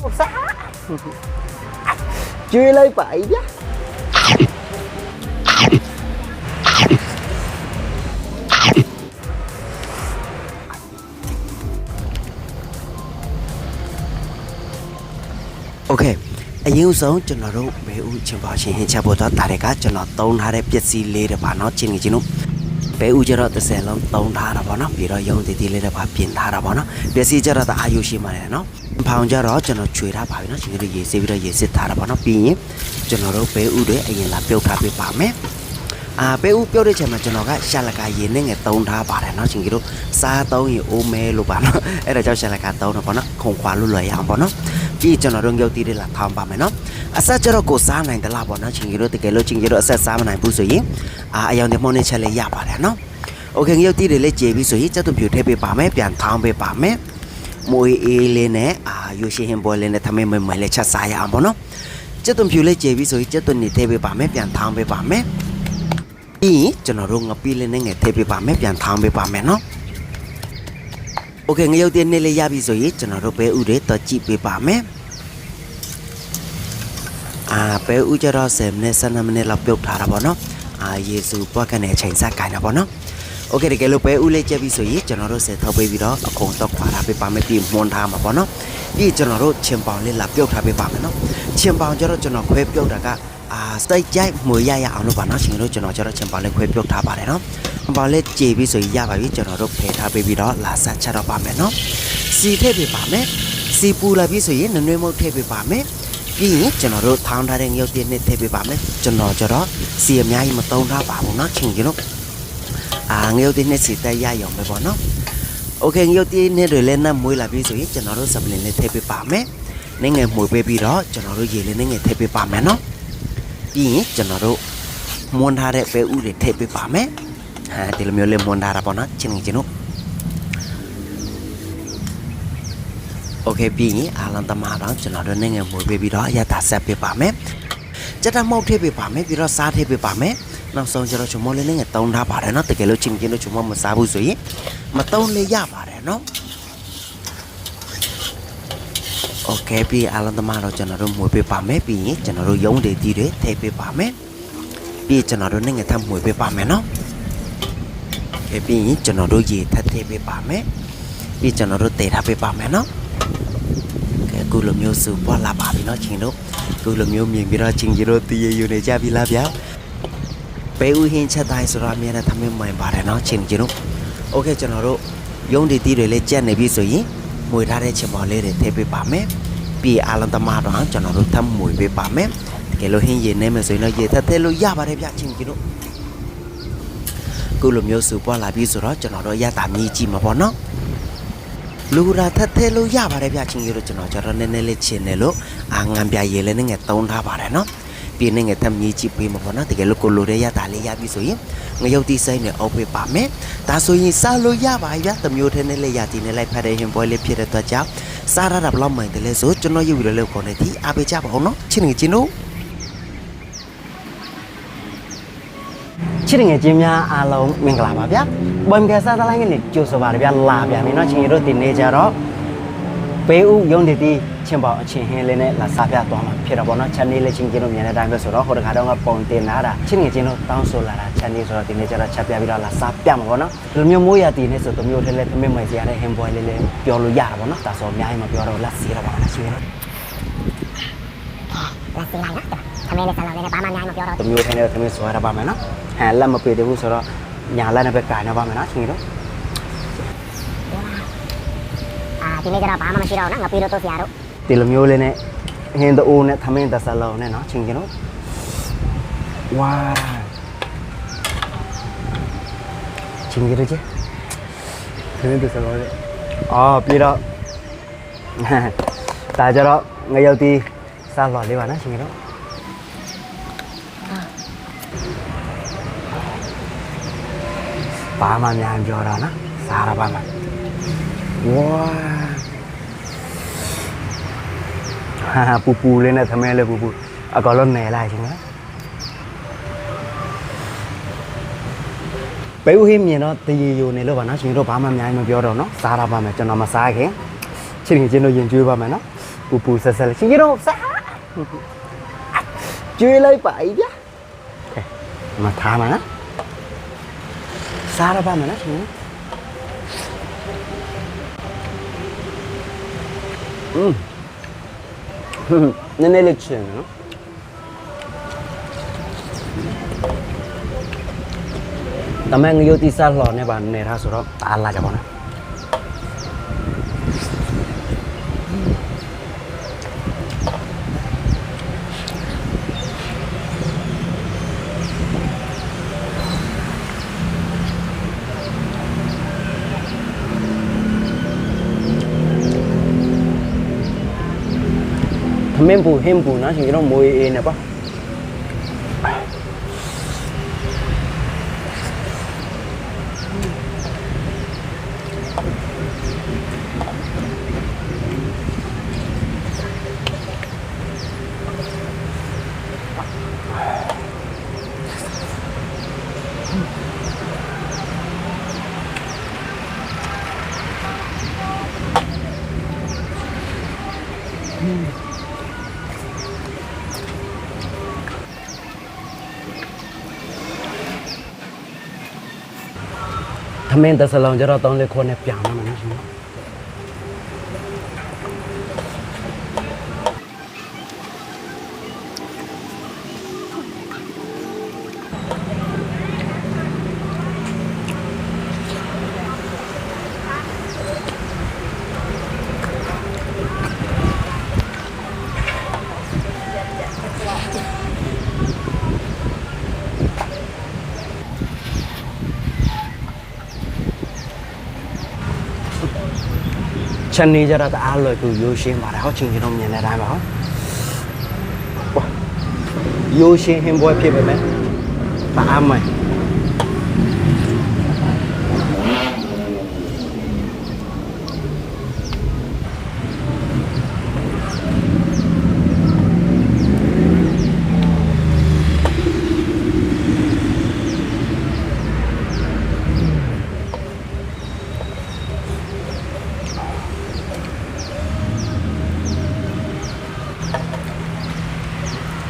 ဟုတ်စားကျွေးလိုက်ပါဗျာ โอเคအရင်ဆုံးကျွန်တော်တို့ဘေးဦးချင်ပါရှင်ဟင်ချက်ဖို့တော့ဒါတွေကကျွန်တော်သုံးထားတဲ့ပစ္စည်းလေးတွေပါเนาะချင်းကြီးချင်းတို့ဘေးဦးကျတော့30လုံးသုံးထားတာပေါ့နော်ပြီးတော့ရုံတည်တည်လေးတွေပါပြင်ထားတာပေါ့နော်ပစ္စည်းကျတော့အာယူရှိမှလည်းเนาะ ဖောင်ကျတော့ကျွန်တော်ခြွေထားပါပြီเนาะချင်းကြီးရေစေးပြီးတော့ရေစစ်ထားတာပေါ့နော်ပြီးရင်ကျွန်တော်တို့ဘေးဦးတွေအရင်လာပြုတ်ထားပေးပါမယ်အာဘေးဦးပြုတ်တဲ့ချိန်မှာကျွန်တော်ကရှာလကာရေနဲ့ငယ်သုံးထားပါတယ်เนาะချင်းကြီးတို့စားသုံးရင်အိုးမဲလို့ပါเนาะအဲ့ဒါကြောင့်ရှာလကာသုံးတော့ပေါ့နော်ခုံခွာလို့လွယ်ရအောင်ပေါ့နော် ပြီးကျွန်တော်တို့ရုပ်တည်တွေလာထောင်းပါမယ်နော်အဆက်ကျတော့ကိုစားနိုင်တယ်လားပေါ့နော်ချင်းကြီးတို့တကယ်လို့ချင်းကြီးတို့အဆက်စားမနိုင်ဘူးဆိုရင်အာအယောင်တွေမောင်းနေချက်လေးရပါတယ်နော်โอเคရုပ်တည်တွေလေးကြေပြီးဆိုရင်စက်သွပြူထည့်ပေးပါမယ်ပြန်ထောင်းပေးပါမယ် မွေအေးလေးနဲ့အာယူရှိဟင်ပွဲလေးနဲ့သမင်းမွေမွေလေးချက်စားရအောင်ပေါ့နော်စက်သွပြူလေးကြေပြီးဆိုရင်စက်သွနေထည့်ပေးပါမယ်ပြန်ထောင်းပေးပါမယ်ပြီးရင်ကျွန်တော်တို့ငပီးလေးနဲ့ငယ်ထည့်ပေးပါမယ်ပြန်ထောင်းပေးပါမယ်နော် โอเคငရုတ်တင်နေလေးရပြီဆိုရင်ကျွန်တော်တို့ဘဲဥတွေတော့ကြည့်ပေးပါမယ်အာဘဲဥကြတော့7မိနစ်7မိနစ်လောက်ပြုတ်ထားတာပေါ့နော်အာယေစုပွားကနေအချိန်စကိုင်းတာပေါ့နော် โอเคတကယ်လို့ဘဲဥလေးကြက်ပြီဆိုရင်ကျွန်တော်တို့ဆက်ထောက်ပေးပြီးတော့အကုန်တော့ခွာထားပေးပါမယ်ပြီးမွန်ထားမှာပေါ့နော်ပြီးကျွန်တော်တို့ချင်ပောင်လေးလာပြုတ်ထားပေးပါမယ်နော်ချင်ပောင်ကျတော့ကျွန်တော်ခွဲပြုတ်တာကအာစတိတ်ကြိုက်မွေရရအောင်လို့ပါနော်ရှင်တို့ကျွန်တော်ကျတော့ချင်ပောင်လေးခွဲပြုတ်ထားပါတယ်နော် ဘာလဲကြေပြီးဆိုရင်ရပါပြီကျွန်တော်တို့ဖယ်ထားပေးပြီးတော့လာဆက်ချက်တော့ပါမယ်နော်စီထည့်ပေးပါမယ်စီပူလာပြီဆိုရင်နွေနွေမုတ်ထည့်ပေးပါမယ်ပြီးရင်ကျွန်တော်တို့ထောင်းထားတဲ့ငရုတ်တင်နဲ့ထည့်ပေးပါမယ်ကျွန်တော်ကျတော့စီအများကြီးမသုံးထားပါဘူးเนาะချင်းကြီးတို့ အာငရုတ်တင်နဲ့စီတက်ရရုံပဲပေါ့နော်โอเคငရုတ်တင်နဲ့တွေလည်းနတ်မွေးလာပြီဆိုရင်ကျွန်တော်တို့စပလင်လေးထည့်ပေးပါမယ်နင်းငယ်မွေပေးပြီးတော့ကျွန်တော်တို့ရေလေးနင်းငယ်ထည့်ပေးပါမယ်နော်ပြီးရင်ကျွန်တော်တို့မွန်းထားတဲ့ပဲဥတွေထည့်ပေးပါမယ် ဟာဒီလိုမျိုးလေးမွန်ထားတာပေါ့နော်ချင်းချင်းတို့โอเคပြီးရင်အာလန်တမတော့ကျွန်တော်တို့နိုင်ငံမွေပေးပြီးတော့ရတာဆက်ပေးပါမယ်စက်တမောက်ထည့်ပေးပါမယ်ပြီးတော့စားထည့်ပေးပါမယ် နောက်ဆုံးကျတော့ကျွန်တော်လေးနိုင်ငံတုံးထားပါတယ်နော်တကယ်လို့ချင်းချင်းတို့ကျွန်တော်မစားဘူးဆိုရင်မတုံးလေးရပါတယ်နော်โอเคပြီးအာလန်တမတော့ကျွန်တော်တို့မွေပေးပါမယ်ပြီးရင်ကျွန်တော်တို့ရုံးတွေတီးတွေထည့်ပေးပါမယ်ပြီးကျွန်တော်တို့နိုင်ငံထပ်မွေပေးပါမယ်နော် ကဲပြီးရင်ကျွန်တော်တို့ရေထပ်ထည့်ပေးပါမယ်ပြီးကျွန်တော်တို့တည်ထားပေးပါမယ်နော်ကဲအခုလိုမျိုးစုပွားလာပါပြီနော်ချင်းတို့အခုလိုမျိုးမြင်ပြီးတော့ချင်းကြီးတို့တည်ရယူနေကြပြီလားဗျာ ပဲဦးဟင်းချက်တိုင်းဆိုတော့အများနဲ့သမင်းမှန်ပါတယ်နော်ချင်းကြီးတို့โอเคကျွန်တော်တို့ရုံးတီတီတွေလည်းကြက်နေပြီဆိုရင်မွေထားတဲ့ချင်ပေါ်လေးတွေထည့်ပေးပါမယ်ပြီးအာလန်တမတော့ကျွန်တော်တို့ထပ်မွေပေးပါမယ်တကယ်လို့ဟင်းရေနေမယ်ဆိုရင်တော့ရေထပ်ထည့်လို့ရပါတယ်ဗျချင်းကြီးတို့ ခုလိုမျိုးစုပွားလာပြီဆိုတော့ကျွန်တော်တို့ရတာမြည်ကြည့်မှာပေါ့နော်လူရာထက်သေးလို့ရပါတယ်ဗျချင်းကြီးတို့ကျွန်တော်ကျတော့နည်းနည်းလေးချင်းတယ်လို့အာငံပြရေလည်းငယ်တုံးထားပါတယ်နော် ပြင်းနေငယ်တမ်းကြီးကြည့်ပေးမှာပေါ့နော်တကယ်လို့ကိုလိုတဲ့ရတာလေးရပြီဆိုရင်ငရုတ်တိဆိုင်နဲ့အောက်ပေးပါမယ်ဒါဆိုရင်စားလို့ရပါဗျာတမျိုးထဲနဲ့လည်းရတီနဲ့လိုက်ဖတ်တဲ့ရင်ပွဲလေးဖြစ်တဲ့အတွက်ကြောင့်စားရတာဘလောက်မှန်တယ်လဲဆိုကျွန်တော်ရုပ်ရည်လေးကိုလည်းဒီအားပေးကြပါအောင်နော်ချစ်နေချင်းတို့ချစ်ငယ်ချင်းများအားလုံးမင်္ဂလာပါဗျာဘွမ်ကစားသလိုင်းကနေကြိုဆိုပါတယ်ဗျာလာဗျာမင်းတို့ချင်းတို့တင်နေကြတော့ဘေးဥယုံတည်တီ ချင်းပေါအချင်းဟင်းလေးနဲ့လာစားပြသွားမှာဖြစ်တော့ဗောနော်ချက်နေလေးချင်းချင်းတို့မြင်တဲ့အတိုင်းပဲဆိုတော့ဟိုတခါတော့ကပုံတင်လာတာချင်းငယ်ချင်းတို့တောင်းဆိုလာတာချက်နေဆိုတော့ဒီနေ့ကျတော့ချက်ပြပြီးတော့လာစားပြမှာဗောနော်ဒီလိုမျိုးမိုးရတီနေဆိုတမျိုးထဲလဲသမင်းမိုင်စီရတဲ့ဟင်းပွဲလေးလေးပြောလို့ရတာဗောနော်ဒါဆိုအများကြီးမပြောတော့လက်စီတော့ပါလားရှင်လက်စီလိုက်နော်သမင်းလေးဆန်လို့လည်းဘာမှအများကြီးမပြောတော့တမျိုးထဲနဲ့သမင်းဆွဲရပါမယ်နော်ဟမ်လက်မပေသေးဘူးဆိုတော့ညာလက်နဲ့ပဲကင်ရပါမယ်နော်ချင်းတို့အာဒီနေ့ကျတော့ဘာမှမရှိတော့ဘူးနော်ငါပြီးတော့တို့ဆရာတို့ ဒီလိုမျိုးလေးနဲ့ဟင်းတူနဲ့သမင်းတဆလုံးနဲ့နော်ချင်းချင်းတို့ဝါချင်းကြီးတို့ချင်းသမင်းတဆလုံးလေးအော်ပြီးတော့ဒါကြတော့ငရုတ်တီစားလော်လေးပါနော်ချင်းကြီးတို့ဘာမှများမပြောတော့နော်စားရပါမယ်ဝါ ဟာဟာပူပူလေးနဲ့သမင်းလေးပူပူအကောင်လုံးနယ်လိုက်ရှင်နော်ပဲဦးဟင်းမြင်တော့တရေယိုနေလို့ပါနော်ရှင်တို့ဘာမှအများကြီးမပြောတော့နော်စားတော့ပါမယ်ကျွန်တော်မစားခင်ချစ်ရင်ချင်းတို့ယင်ကျွေးပါမယ်နော်ပူပူဆက်ဆက်ရှင်တို့စားကျွေးလိုက်ပါဗျာအဲမထားမှာနော်စားတော့ပါမယ်နော်ရှင်อืม နည်းနည်းလေးချင်းနော်တမန်ငရုတ်တိစားလှော်နေပါနေရဆိုတော့အားလာကြပါနော် မင်းပူဟင်းပူနော်ရှင်ကျွန်တော်မွေးအေးနေပါ သမင်းတစ်စလုံးကျတော့သုံးလေးခွန်းနဲ့ပြောင်းမှာနော်ရှင် ချက်နေကြတော့တအားလွယ်ကူရိုးရှင်းပါတယ်ဟောချင်းကျွန်တော်မြင်တဲ့အတိုင်းပါဟောဝါရိုးရှင်းဟင်းပွဲဖြစ်ပေမဲ့တအားမိုင်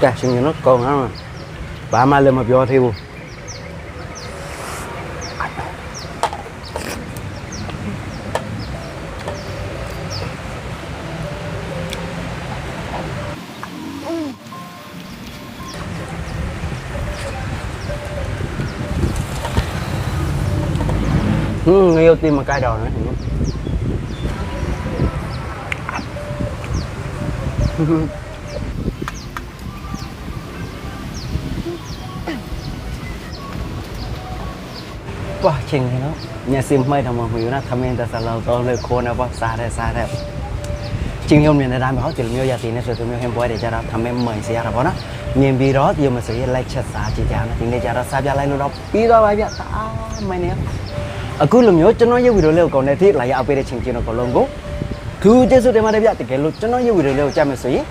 자식년은 꽁하면 밤알레마 벼어태고 Ừ, người yêu tim mà cay đầu nữa Mm-hmm. ကဲရှင်ကျွန်တော်ကောင်းအောင်ဘာမှလည်းမပြောသေးဘူးဟင်းငရုတ်တင်မကြိုက်တော့နဲ့ရှင်ပွားချင်းနေနော်ညစင်မိုက်တော့မဟုတ်ဘူးနော်သမင်းတစ်စလုံးတော့လေခိုးနေပေါ့စားတယ်စားတယ်ချင်းရုံမြင်တဲ့အတိုင်းပဲဟောဒီလိုမျိုးရည်နေဆိုသူမျိုးဟင်းပွဲတွေကြတော့သမင်းမိန်စီရတာပေါ့နော်မြင်ပြီးတော့ဒီမဆိုရလိုက်ချက်စားကြည့်ကြအောင်ဒီနေ့ကျတော့စားပြလိုက်လို့တော့ပြီးသွားပါဗျတာမိုင်နေအခုလိုမျိုးကျွန်တော်ရုပ်ဗီဒီယိုလေးကိုကောင်းတဲ့ထိလာရအပေးတဲ့ချင်းချင်းတော့ကလုံးကိုသူကျေးဇူးတင်ပါတယ်ဗျတကယ်လို့ကျွန်တော်ရုပ်ဗီဒီယိုလေးကိုကြည့်မယ်ဆိုရင်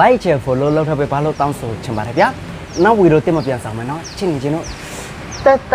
like share follow လုပ်ထားပေးပါလို့တောင်းဆိုချင်ပါတယ်ဗျာနောက်ဗီဒီယိုတင်မပြန်ဆောင်မယ်နော်ချစ်နေချင်းတို့ တတ